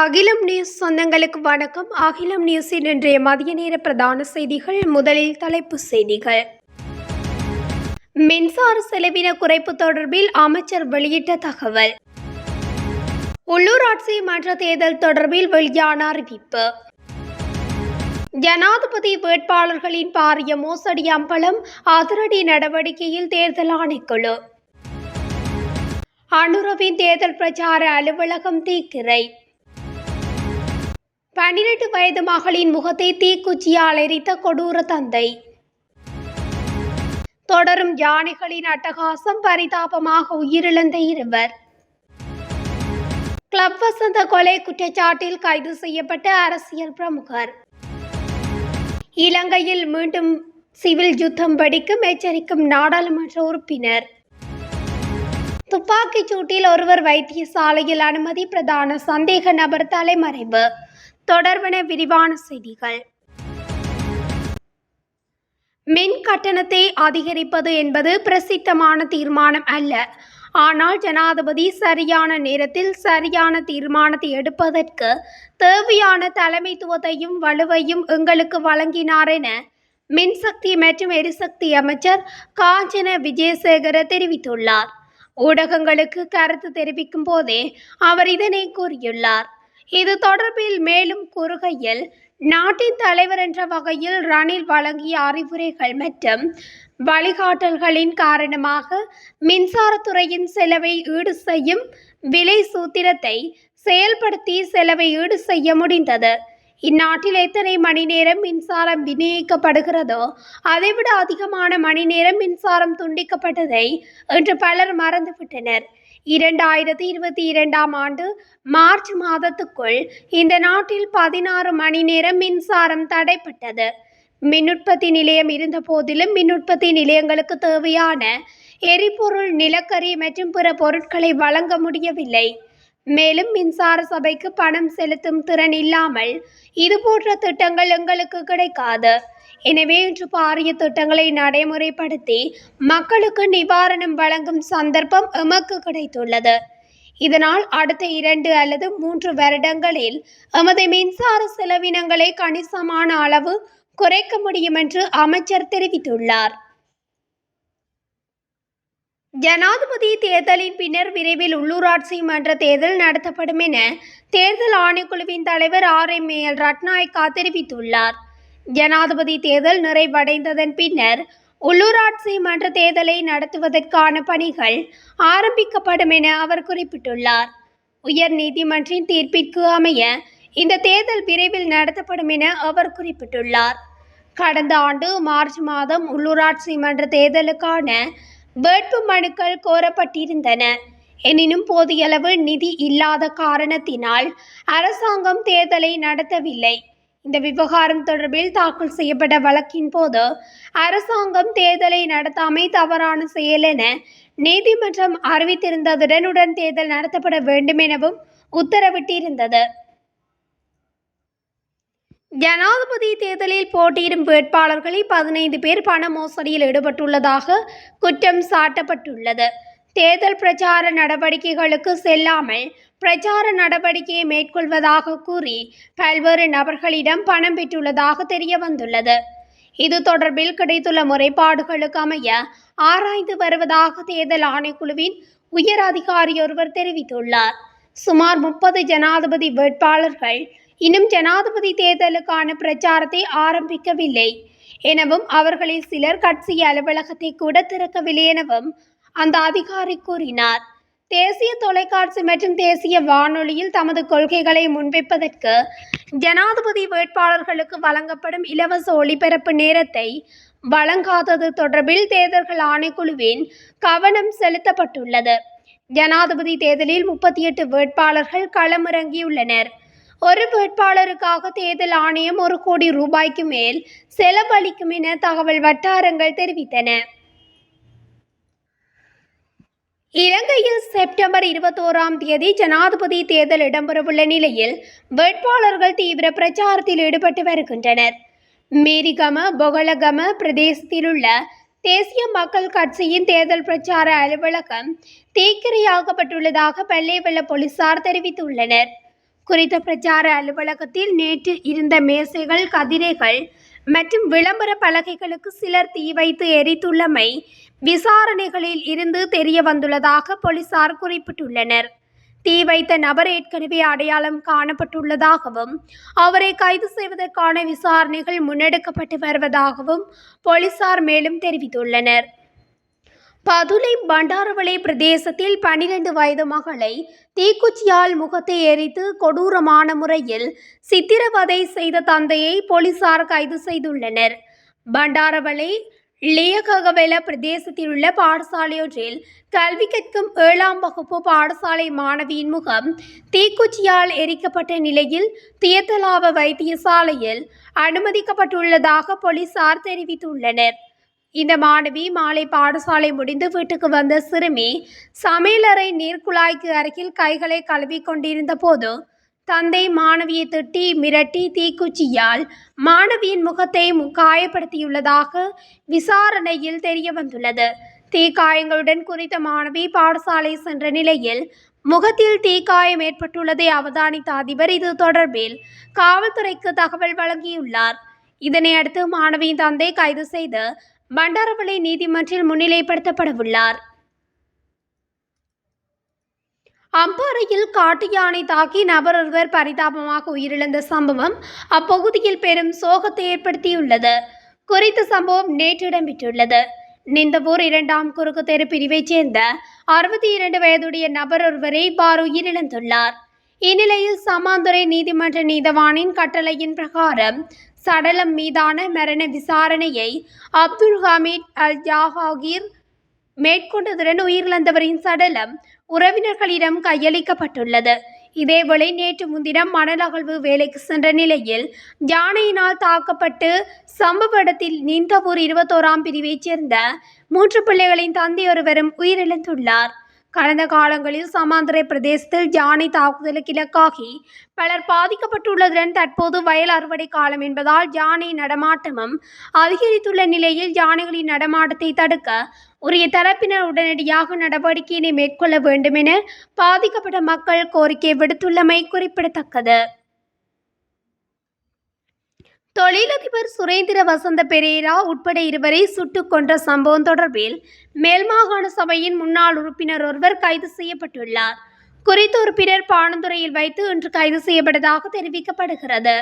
அகிலம் நியூஸ் சொந்தங்களுக்கு வணக்கம். அகிலம் நியூஸின் இன்றைய மதிய நேர பிரதான செய்திகள் முதலில் தலைப்புச் செய்திகள். மின்சார செலவின குறைப்பு தொடர்பில் அமைச்சர் வெளியிட்ட தகவல். உள்ளூராட்சி மன்ற தேர்தல் தொடர்பில் வெளியான அறிவிப்பு. ஜனாதிபதி வேட்பாளர்களின் பாரிய மோசடி அம்பலம் அதிரடி நடவடிக்கையில் தேர்தல் ஆணைக்குழு. அனுரவின் தேர்தல் பிரச்சார அலுவலகம் தீக்கிரை. பன்னிரண்டு வயது மகளின் முகத்தை தீக்குச்சியால் எரித்த கொடூர தந்தை. தொடரும் யானைகளின் அட்டகாசம் பரிதாபமாக உயிரிழந்த இருவர். கிளப் வசந்த கொலை குற்றச்சாட்டில் கைது செய்யப்பட்ட அரசியல் பிரமுகர். இலங்கையில் மீண்டும் சிவில் யுத்தம் வெடிக்கும் எச்சரிக்கும் நாடாளுமன்ற உறுப்பினர். துப்பாக்கிச் சூட்டில் ஒருவர் வைத்தியசாலையில் அனுமதி பிரதான சந்தேக நபர் தலைமறைவு. தொடர்பென விரிவான செய்திகள். மின் கட்டணத்தை அதிகரிப்பது என்பது பிரசித்தமான தீர்மானம் அல்ல. ஆனால் ஜனாதிபதி சரியான நேரத்தில் சரியான தீர்மானத்தை எடுப்பதற்கு தேவையான தலைமைத்துவத்தையும் வலுவையும் எங்களுக்கு வழங்கினார் என மின்சக்தி மற்றும் எரிசக்தி அமைச்சர் காஞ்சன விஜயசேகர தெரிவித்துள்ளார். ஊடகங்களுக்கு கருத்து தெரிவிக்கும் போதே அவர் இதனை கூறியுள்ளார். இது தொடர்பில் மேலும் கூறுகையில் நாட்டின் தலைவர் என்ற வகையில் ரணில் வழங்கிய அறிவுரைகள் மற்றும் வழிகாட்டல்களின் காரணமாக மின்சாரத்துறையின் செலவை ஈடு செய்யும் விலை சூத்திரத்தை செயல்படுத்தி செலவை ஈடு செய்ய முடிந்தது. இந்நாட்டில் எத்தனை மணி நேரம் மின்சாரம் விநியோகிக்கப்படுகிறதோ அதைவிட அதிகமான மணி நேரம் மின்சாரம் துண்டிக்கப்பட்டதை என்று பலர் மறந்துவிட்டனர். இரண்டாயிரத்தி இருபத்தி இரண்டாம் ஆண்டு மார்ச் மாதத்துக்குள் இந்த நாட்டில் பதினாறு மணி நேரம் மின்சாரம் தடைப்பட்டது. மின் உற்பத்தி நிலையம் இருந்த போதிலும் மின் உற்பத்தி நிலையங்களுக்கு தேவையான எரிபொருள் நிலக்கரி மற்றும் பிற பொருட்களை வழங்க முடியவில்லை. மேலும் மின்சார சபைக்கு பணம் செலுத்தும் திறன் இல்லாமல் இதுபோன்ற திட்டங்கள் எங்களுக்கு கிடைக்காது. எனவே இன்று பாரிய திட்டங்களை நடைமுறைப்படுத்தி மக்களுக்கு நிவாரணம் வழங்கும் சந்தர்ப்பம் எமக்கு கிடைத்துள்ளது. இதனால் அடுத்த இரண்டு அல்லது மூன்று வருடங்களில் எமது மின்சார செலவினங்களை கணிசமான அளவு குறைக்க முடியும் என்று அமைச்சர் தெரிவித்துள்ளார். ஜனாதிபதி தேர்தலின் பின்னர் விரைவில் உள்ளூராட்சி மன்ற தேர்தல் நடத்தப்படும் என தேர்தல் ஆணைக்குழுவின் தலைவர் ஆர் எம் எல் ரட்நாயக்கா தெரிவித்துள்ளார். ஜனாதிபதி தேர்தல் நிறைவடைந்ததன் பின்னர் உள்ளூராட்சி மன்ற தேர்தலை நடத்துவதற்கான பணிகள் ஆரம்பிக்கப்படும் என அவர் குறிப்பிட்டுள்ளார். உயர் நீதிமன்றின் தீர்ப்பிற்கு அமைய இந்த தேர்தல் விரைவில் நடத்தப்படும் என அவர் குறிப்பிட்டுள்ளார். கடந்த ஆண்டு மார்ச் மாதம் உள்ளூராட்சி மன்ற தேர்தலுக்கான வேட்பு மனுக்கள் கோரப்பட்டிருந்தன. எனினும் போதியளவு நிதி இல்லாத காரணத்தினால் அரசாங்கம் தேர்தலை நடத்தவில்லை. இந்த விவகாரம் தொடர்பில் தாக்கல் செய்யப்பட்ட வழக்கின் போது அரசாங்கம் தேர்தலை நடத்தாமை தவறான செயல் என நீதிமன்றம் அறிவித்திருந்ததுடன் உடன் தேர்தல் நடத்தப்பட வேண்டும் எனவும் உத்தரவிட்டிருந்தது. ஜனாதிபதி தேர்தலில் போட்டியிடும் வேட்பாளர்களை பதினைந்து பேர் பண மோசடியில் ஈடுபட்டுள்ளதாக குற்றம் சாட்டப்பட்டுள்ளது. தேர்தல் பிரச்சார நடவடிக்கைகளுக்கு செல்லாமல் பிரச்சார நடவடிக்கையை மேற்கொள்வதாக கூறி பல்வேறு நபர்களிடம் பணம் பெற்றுள்ளதாக தெரிய வந்துள்ளது இது தொடர்பில் கிடைத்துள்ள முறைப்பாடுகளுக்கு அமைய ஆராய்ந்து வருவதாக தேர்தல் ஆணைக்குழுவின் உயர் அதிகாரி ஒருவர் தெரிவித்துள்ளார். சுமார் முப்பது ஜனாதிபதி வேட்பாளர்கள் இன்னும் ஜனாதிபதி தேர்தலுக்கான பிரச்சாரத்தை ஆரம்பிக்கவில்லை. எனவும் அவர்களில் சிலர் கட்சி அலுவலகத்தை கூட திறக்கவில்லை எனவும் அந்த அதிகாரி கூறினார் தேசிய தொலைக்காட்சி மற்றும் தேசிய வானொலியில் தமது கொள்கைகளை முன்வைப்பதற்கு ஜனாதிபதி வேட்பாளர்களுக்கு வழங்கப்படும் இலவச ஒளிபரப்பு நேரத்தை வழங்காதது தொடர்பில் தேர்தல்கள் ஆணைக்குழுவின் கவனம் செலுத்தப்பட்டுள்ளது. ஜனாதிபதி தேர்தலில் முப்பத்தி எட்டு வேட்பாளர்கள் களமிறங்கியுள்ளனர். ஒரு வேட்பாளருக்காக தேர்தல் ஆணையம் ஒரு கோடி ரூபாய்க்கு மேல் செலவழிக்கும் என தகவல் வட்டாரங்கள் தெரிவித்தன. இலங்கையில் செப்டம்பர் இருபத்தோராம் தேதி ஜனாதிபதி தேர்தல் இடம்பெறவுள்ள நிலையில் வேட்பாளர்கள் தீவிர பிரச்சாரத்தில் ஈடுபட்டு வருகின்றனர். மேரிகம பொகலகம பிரதேசத்திலுள்ள தேசிய மக்கள் கட்சியின் தேர்தல் பிரச்சார அலுவலகம் தீக்கிரையாக்கப்பட்டுள்ளதாக பல்லேவெல்ல போலீசார் தெரிவித்துள்ளனர். குறித்த பிரச்சார அலுவலகத்தில் நேற்று இருந்த மேசைகள் கதிரைகள் மற்றும் விளம்பர பலகைகளுக்கு சிலர் தீ வைத்து எரித்துள்ளமை விசாரணைகளில் இருந்து தெரிய வந்துள்ளதாக போலீசார் குறிப்பிட்டுள்ளனர். தீ வைத்த நபர் ஏற்கனவே அடையாளம் காணப்பட்டுள்ளதாகவும் அவரை கைது செய்வதற்கான விசாரணைகள் முன்னெடுக்கப்பட்டு வருவதாகவும் போலீசார் மேலும் தெரிவித்துள்ளனர். பதுளை பண்டாரவளை பிரதேசத்தில் பனிரெண்டு வயது மகளை தீக்குச்சியால் முகத்தை எரித்து கொடூரமான முறையில் சித்திரவதை செய்த தந்தையை போலீசார் கைது செய்துள்ளனர். பண்டாரவளை லியககவெல பிரதேசத்தில் உள்ள பாடசாலையொன்றில் கல்வி கற்கும் ஏழாம் வகுப்பு பாடசாலை மாணவியின் முகம் தீக்குச்சியால் எரிக்கப்பட்ட நிலையில் தியத்தலாவ வைத்தியசாலையில் அனுமதிக்கப்பட்டுள்ளதாக போலீசார் தெரிவித்துள்ளனர். இந்த மாணவி மாலை பாடசாலை முடிந்து வீட்டுக்கு வந்த சிறுமி சமையலறை நீர்க்குழாய்க்கு அருகில் கைகளை கழுவி கொண்டிருந்த போது தந்தை மாணவியை திட்டி மிரட்டி தீக்குச்சியால் மாணவியின் முகத்தை மு- காயப்படுத்தியுள்ளதாக விசாரணையில் தெரிய வந்துள்ளது தீக்காயங்களுடன் குறித்த மாணவி பாடசாலை சென்ற நிலையில் முகத்தில் தீக்காயம் ஏற்பட்டுள்ளதை அவதானித்த அதிபர் இது தொடர்பில் காவல்துறைக்கு தகவல் வழங்கியுள்ளார். இதனையடுத்து மாணவியின் தந்தை கைது செய்து பண்டாரவளை நீதிமன்றில் முன்னிலைப்படுத்தப்படவுள்ளார். அம்பாறையில் காட்டு யானை தாக்கி நபர் ஒருவர் பரிதாபமாக உயிரிழந்த சம்பவம் அப்பகுதியில் பெரும் சோகத்தை ஏற்படுத்தியுள்ளது. குறித்த சம்பவம் நேற்று இடம்பெற்றுள்ளது. நிந்தவூர் இரண்டாம் குறுக்கு தெரு பிரிவைச் சேர்ந்த அறுபத்தி இரண்டு வயதுடைய நபர் ஒருவரை பார் உயிரிழந்துள்ளார். இந்நிலையில் சமாந்துறை நீதிமன்ற நீதவானின் கட்டளையின் பிரகாரம் சடலம் மீதான மரண விசாரணையை அப்துல் ஹமீத் அல் ஜாஹாகீர் மேற்கொண்டதுடன் உயிரிழந்தவரின் சடலம் உறவினர்களிடம் கையளிக்கப்பட்டுள்ளது. இதேவேளை நேற்று முன்தினம் மணல் அகழ்வு வேலைக்கு சென்ற நிலையில் யானையினால் தாக்கப்பட்டு சம்பவ இடத்தில் நீந்தவூர் இருபத்தோராம் பிரிவைச் சேர்ந்த மூன்று பிள்ளைகளின் தந்தையொருவரும் உயிரிழந்துள்ளார். கடந்த காலங்களில் சமாந்தரை பிரதேசத்தில் யானை தாக்குதலுக்கு இலக்காகி பலர் பாதிக்கப்பட்டுள்ளதுடன் தற்போது வயல் அறுவடை காலம் என்பதால் யானை நடமாட்டமும் அதிகரித்துள்ள நிலையில் யானைகளின் நடமாட்டத்தை தடுக்க உரிய தரப்பினர் உடனடியாக நடவடிக்கையினை மேற்கொள்ள வேண்டும் என பாதிக்கப்பட்ட மக்கள் கோரிக்கை விடுத்துள்ளமை குறிப்பிடத்தக்கது. தொழிலதிபர் சுரேந்திர வசந்த பெரேரா உட்பட இருவரை சுட்டுக் கொன்ற சம்பவம் தொடர்பில் மேல் மாகாண சபையின் முன்னாள் உறுப்பினர் ஒருவர் கைது செய்யப்பட்டுள்ளார். குறித்த உறுப்பினர் பாணந்துறையில் வைத்து இன்று கைது செய்யப்பட்டதாக தெரிவிக்கப்படுகிறது.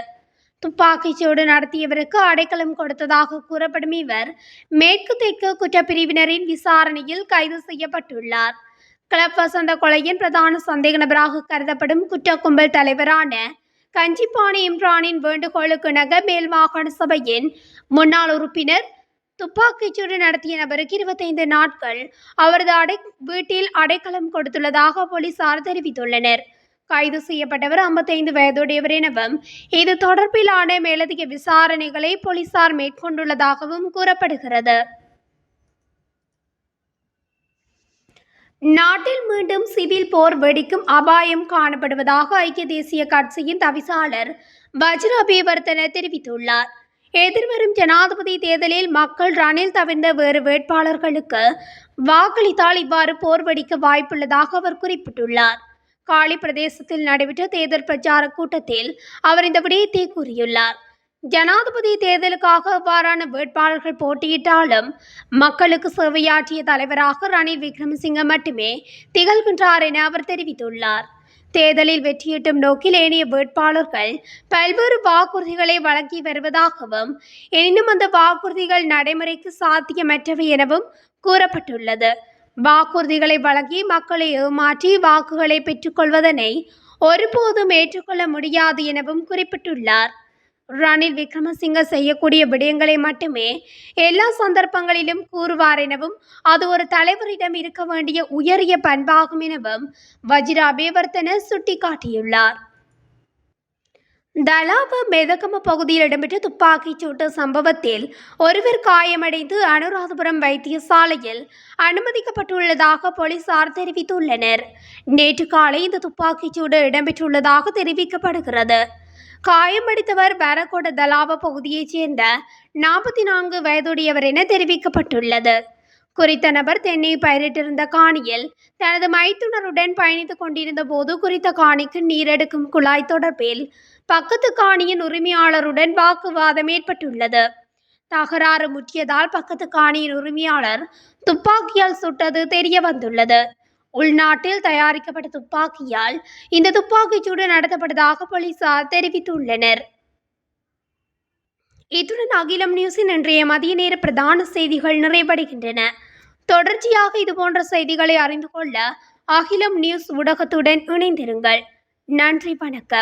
துப்பாக்கிச்சூடு நடத்தியவருக்கு அடைக்கலம் கொடுத்ததாக கூறப்படும் இவர் மேற்கு தெற்கு குற்றப்பிரிவினரின் விசாரணையில் கைது செய்யப்பட்டுள்ளார். கிளப் வசந்த கொலையின் பிரதான சந்தேக நபராக கருதப்படும் குற்ற கும்பல் தலைவரான கஞ்சிப்பாணி இம்ரானின் வேண்டுகோளுக்கு நக மேல் மாகாண சபையின் முன்னாள் உறுப்பினர் துப்பாக்கிச்சூடு நடத்திய நபருக்கு இருபத்தைந்து நாட்கள் அவரது அடை வீட்டில் அடைக்கலம் கொடுத்துள்ளதாக போலீசார் தெரிவித்துள்ளனர். கைது செய்யப்பட்டவர் ஐம்பத்தைந்து வயதுடையவர் எனவும் இது தொடர்பிலான மேலதிக விசாரணைகளை போலீசார் மேற்கொண்டுள்ளதாகவும் கூறப்படுகிறது. நாட்டில் மீண்டும் சிவில் போர் வெடிக்கும் அபாயம் காணப்படுவதாக ஐக்கிய தேசிய கட்சியின் தவிசாளர் வஜ்ர அபிவர்த்தன தெரிவித்துள்ளார். எதிர்வரும் ஜனாதிபதி தேர்தலில் மக்கள் ரணில் தவிர்ந்த வேறு வேட்பாளர்களுக்கு வாக்களித்தால் இவ்வாறு போர் வெடிக்க வாய்ப்புள்ளதாக அவர் குறிப்பிட்டுள்ளார். காலி பிரதேசத்தில் நடைபெற்ற தேர்தல் பிரச்சார கூட்டத்தில் அவர் இந்த விடயத்தை கூறியுள்ளார். ஜனாதிபதி தேர்தலுக்காக அவ்வாறான வேட்பாளர்கள் போட்டியிட்டாலும் மக்களுக்கு சேவையாற்றிய தலைவராக ரணில் விக்ரமசிங்க மட்டுமே திகழ்கின்றார் என அவர் தெரிவித்துள்ளார். தேர்தலில் வெற்றியீட்டும் நோக்கில் ஏனைய வேட்பாளர்கள் பல்வேறு வாக்குறுதிகளை வழங்கி வருவதாகவும் எனினும் அந்த வாக்குறுதிகள் நடைமுறைக்கு சாத்தியமற்றவை எனவும் கூறப்பட்டுள்ளது. வாக்குறுதிகளை வழங்கி மக்களை ஏமாற்றி வாக்குகளை பெற்றுக்கொள்வதனை ஒருபோதும் ஏற்றுக்கொள்ள முடியாது எனவும் குறிப்பிட்டுள்ளார். ரணில் விக்ரமசிங்க செய்யக்கூடிய விடயங்களை மட்டுமே எல்லா சந்தர்ப்பங்களிலும் கூறுவார் எனவும் அது ஒரு தலைவரிடம் இருக்க வேண்டிய உயரிய பண்பாகும் எனவும் வஜ்ரா அபேவர்த்தன சுட்டிக்காட்டியுள்ளார். தலாப மெதகம பகுதியில் இடம்பெற்ற துப்பாக்கிச் சூட்டு சம்பவத்தில் ஒருவர் காயமடைந்து அனுராதபுரம் வைத்தியசாலையில் அனுமதிக்கப்பட்டுள்ளதாக போலீசார் தெரிவித்துள்ளனர். நேற்று காலை இந்த துப்பாக்கிச் சூடு இடம்பெற்றுள்ளதாக தெரிவிக்கப்படுகிறது. காயமடைந்தவர் பரகோட தலாவ பகுதியைச் சேர்ந்த நாற்பத்தி நான்கு வயதுடையவர் என தெரிவிக்கப்பட்டுள்ளது. குறித்த நபர் தென்னை பயிரிட்டிருந்த காணியில் தனது மைத்துனருடன் பயணித்துக் கொண்டிருந்த போது குறித்த காணிக்கு நீரெடுக்கும் குழாய் தொடர்பில் பக்கத்து காணியின் உரிமையாளருடன் வாக்குவாதம் ஏற்பட்டுள்ளது. தகராறு முற்றியதால் பக்கத்து காணியின் உரிமையாளர் துப்பாக்கியால் சுட்டது தெரிய வந்துள்ளது உள்நாட்டில் தயாரிக்கப்பட்ட துப்பாக்கியால் இந்த துப்பாக்கிச்சூடு நடத்தப்பட்டதாக போலீசார் தெரிவித்துள்ளனர். இத்துடன் அகிலம் நியூஸின் இன்றைய மதிய நேர பிரதான செய்திகள் நிறைவடைகின்றன. தொடர்ச்சியாக இதுபோன்ற செய்திகளை அறிந்து கொள்ள அகிலம் நியூஸ் ஊடகத்துடன் இணைந்திருங்கள். நன்றி வணக்கம்.